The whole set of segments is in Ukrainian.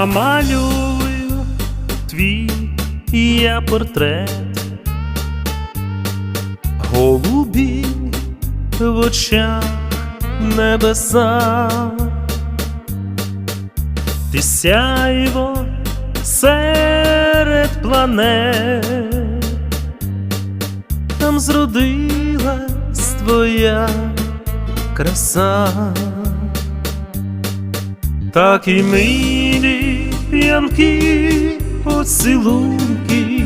намалюю твій я портрет, голубі в очах небеса, ти сяйво серед планет, там зродилась твоя краса. Так і милі п'янки поцілунки,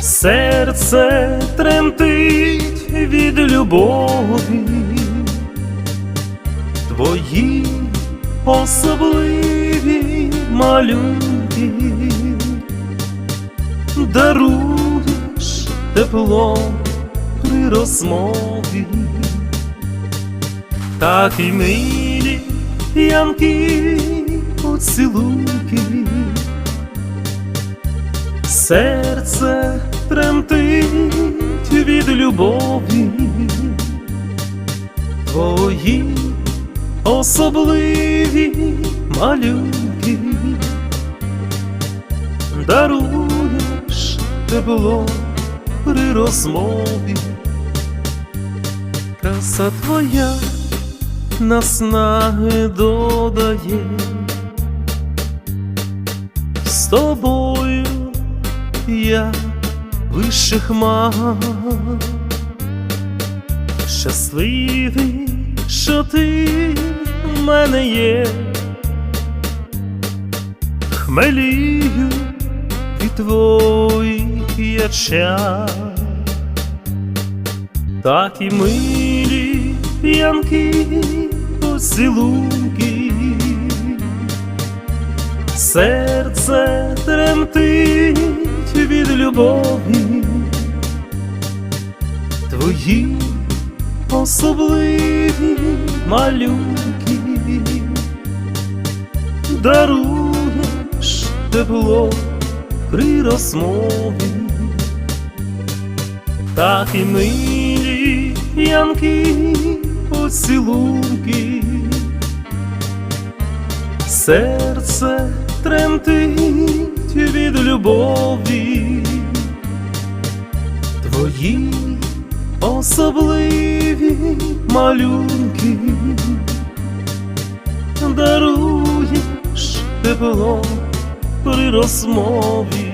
серце тремтить від любові, твої особливі малюнки, даруєш тепло при розмові. Так і милі п'янки поцілунки, серце тремтить від любові, твої особливі малюнки, даруєш тепло при розмові, краса твоя наснаги додає, з тобою я вище хмар, щасливий, що ти в мене є, хмелію від твоїх яча, так і милі п'янки поцілунки, серце тремтить від любові, твої особливі малюнки, даруєш тепло при розмові, так і милі п'янки поцілунки, серце тремтить від любові, твої особливі малюнки, даруєш тепло при розмові.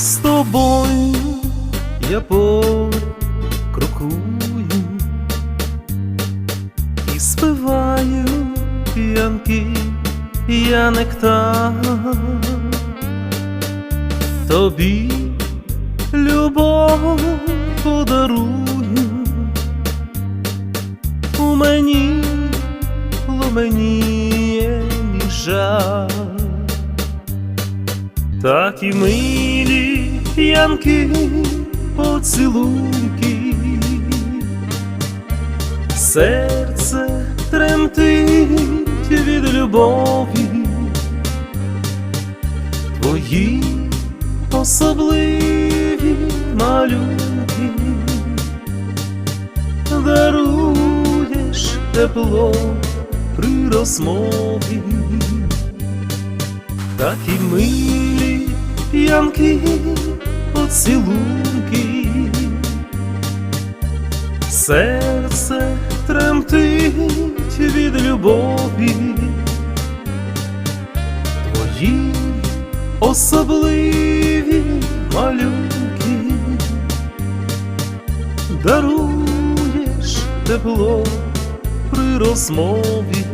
З тобою я поряд крокую і спиваю п'янки, я нектар. Тобі любов подарую. У мені пламеніє мій так і милі п'янки поцілунки, серце тремтить від любові, твої особливі малюнки, даруєш тепло при розмові. Так і милі п'янки поцілунки, серце тремтить від любові, твої особливі малюнки, даруєш тепло при розмові.